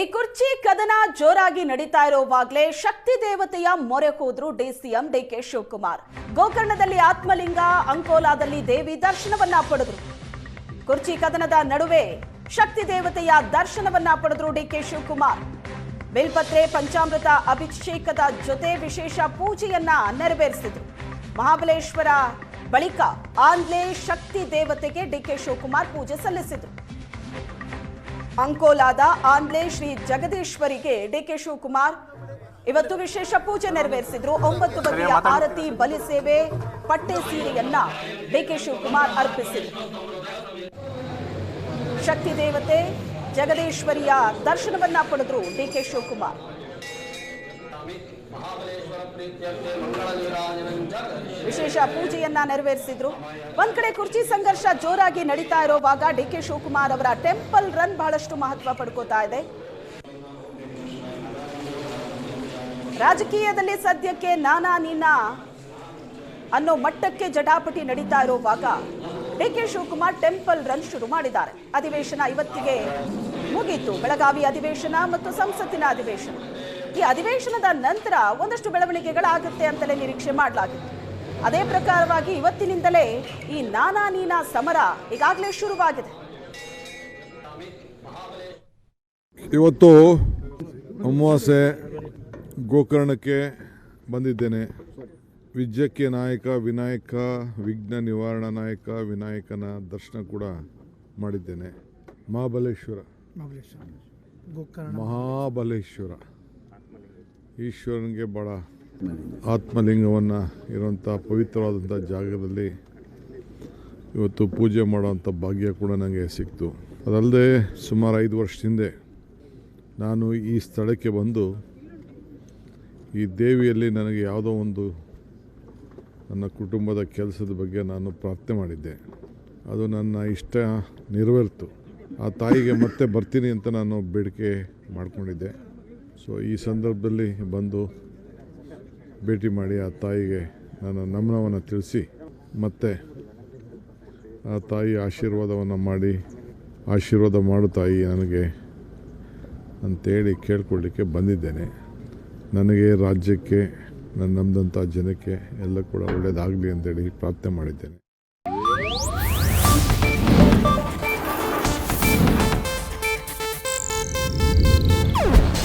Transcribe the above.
ಈ ಕುರ್ಚಿ ಕದನ ಜೋರಾಗಿ ನಡೀತಾ ಇರುವಾಗಲೇ ಶಕ್ತಿ ದೇವತೆಯ ಮೊರೆ ಹೋದ್ರು ಡಿಸಿಎಂ ಡಿಕೆ ಶಿವಕುಮಾರ್. ಗೋಕರ್ಣದಲ್ಲಿ ಆತ್ಮಲಿಂಗ, ಅಂಕೋಲಾದಲ್ಲಿ ದೇವಿ ದರ್ಶನವನ್ನ ಪಡೆದ್ರು. ಕುರ್ಚಿ ಕದನದ ನಡುವೆ ಶಕ್ತಿ ದೇವತೆಯ ದರ್ಶನವನ್ನ ಪಡೆದ್ರು ಡಿಕೆ ಶಿವಕುಮಾರ್. ಬೇಲ್ಪತ್ರೆ ಪಂಚಾಮೃತ ಅಭಿಷೇಕದ ಜೊತೆ ವಿಶೇಷ ಪೂಜೆಯನ್ನ ನೆರವೇರಿಸಿದ್ರು. ಮಹಾಬಲೇಶ್ವರ ಬಳಿಕ ಆಂಗ್ಲೇ ಶಕ್ತಿ ದೇವತೆಗೆ ಡಿಕೆ ಶಿವಕುಮಾರ್ ಪೂಜೆ ಸಲ್ಲಿಸಿದ್ರು. ಅಂಕೋಲಾದ ಆನ್ಲೆ ಶ್ರೀ ಜಗದೀಶ್ವರಿಗೆ ಡಿಕೆ ಶಿವಕುಮಾರ್ ಇವತ್ತು ವಿಶೇಷ ಪೂಜೆ ನೆರವೇರಿಸಿದ್ರು. ಒಂಬತ್ತು ಬಗೆಯ ಆರತಿ ಬಲಿ ಸೇವೆ ಪಟ್ಟೆ ಸೀರೆಯನ್ನ ಡಿಕೆ ಶಿವಕುಮಾರ್ ಅರ್ಪಿಸಿದ್ರು. ಶಕ್ತಿ ದೇವತೆ ಜಗದೀಶ್ವರಿಯ ದರ್ಶನವನ್ನ ಪಡೆದ್ರು ಡಿಕೆ ಶಿವಕುಮಾರ್. ವಿಶೇಷ ಪೂಜೆಯನ್ನ ನೆರವೇರಿಸಿದ್ರು. ಒಂದ್ ಕಡೆ ಕುರ್ಚಿ ಸಂಘರ್ಷ ಜೋರಾಗಿ ನಡೀತಾ ಇರೋವಾಗ ಡಿ ಕೆ ಶಿವಕುಮಾರ್ ಅವರ ಟೆಂಪಲ್ ರನ್ ಬಹಳಷ್ಟು ಮಹತ್ವ ಪಡ್ಕೋತಾ ಇದೆ. ರಾಜಕೀಯದಲ್ಲಿ ಸದ್ಯಕ್ಕೆ ನಾನಾ ನೀನಾ ಅನ್ನೋ ಮಟ್ಟಕ್ಕೆ ಜಟಾಪಟಿ ನಡೀತಾ ಇರುವಾಗ ಡಿಕೆ ಶಿವಕುಮಾರ್ ಟೆಂಪಲ್ ರನ್ ಶುರು ಮಾಡಿದ್ದಾರೆ. ಅಧಿವೇಶನ ಇವತ್ತಿಗೆ ಮುಗೀತು. ಬೆಳಗಾವಿ ಅಧಿವೇಶನ ಮತ್ತು ಸಂಸತ್ತಿನ ಅಧಿವೇಶನ. ಈ ಅಧಿವೇಶನದ ನಂತರ ಒಂದಷ್ಟು ಬೆಳವಣಿಗೆಗಳಾಗುತ್ತೆ ಅಂತಲೇ ನಿರೀಕ್ಷೆ ಮಾಡಲಾಗಿತ್ತು. ಅದೇ ಪ್ರಕಾರವಾಗಿ ಇವತ್ತಿನಿಂದಲೇ ಈ ನಾನಾ ನೀನಾ ಸಮರ ಈಗಾಗಲೇ ಶುರುವಾಗಿದೆ. ಇವತ್ತು ಅಮಾವಾಸ್ಯೆ ಗೋಕರ್ಣಕ್ಕೆ ಬಂದಿದ್ದೇನೆ. ವಿದ್ಯಕ್ಕೆ ನಾಯಕ ವಿನಾಯಕ ವಿಘ್ನ ನಿವಾರಣಾ ನಾಯಕ ವಿನಾಯಕನ ದರ್ಶನ ಕೂಡ ಮಾಡಿದ್ದೇನೆ. ಮಹಾಬಲೇಶ್ವರ. ಮಹಾಬಲೇಶ್ವರ. ಗೋಕರ್ಣ. ಮಹಾಬಲೇಶ್ವರ. ಈಶ್ವರನಿಗೆ ಭಾಳ ಆತ್ಮಲಿಂಗವನ್ನು ಇರುವಂಥ ಪವಿತ್ರವಾದಂಥ ಜಾಗದಲ್ಲಿ ಇವತ್ತು ಪೂಜೆ ಮಾಡುವಂಥ ಭಾಗ್ಯ ಕೂಡ ನನಗೆ ಸಿಕ್ತು. ಅದಲ್ಲದೆ ಸುಮಾರು ಐದು ವರ್ಷದ ಹಿಂದೆ ನಾನು ಈ ಸ್ಥಳಕ್ಕೆ ಬಂದು ಈ ದೇವಿಯಲ್ಲಿ ನನಗೆ ಯಾವುದೋ ಒಂದು ನನ್ನ ಕುಟುಂಬದ ಕೆಲಸದ ಬಗ್ಗೆ ನಾನು ಪ್ರಾರ್ಥನೆ ಮಾಡಿದ್ದೆ. ಅದು ನನ್ನ ಇಷ್ಟ ನೆರವೇರ್ತು. ಆ ತಾಯಿಗೆ ಮತ್ತೆ ಬರ್ತೀನಿ ಅಂತ ನಾನು ಬೇಡಿಕೆ ಮಾಡಿಕೊಂಡಿದ್ದೆ. ಸೊ ಈ ಸಂದರ್ಭದಲ್ಲಿ ಬಂದು ಭೇಟಿ ಮಾಡಿ ಆ ತಾಯಿಗೆ ನಾನು ನಮನವನ್ನು ತಿಳಿಸಿ ಮತ್ತೆ ಆ ತಾಯಿ ಆಶೀರ್ವಾದವನ್ನು ಮಾಡಿ ಆಶೀರ್ವಾದ ಮಾಡು ತಾಯಿ ನನಗೆ ಅಂತೇಳಿ ಕೇಳ್ಕೊಳ್ಳಿಕ್ಕೆ ಬಂದಿದ್ದೇನೆ. ನನಗೆ ರಾಜ್ಯಕ್ಕೆ ನನ್ನ ಜನಕ್ಕೆ ಎಲ್ಲ ಕೂಡ ಒಳ್ಳೆಯದಾಗಲಿ ಅಂತೇಳಿ ಪ್ರಾರ್ಥನೆ ಮಾಡಿದ್ದೇನೆ.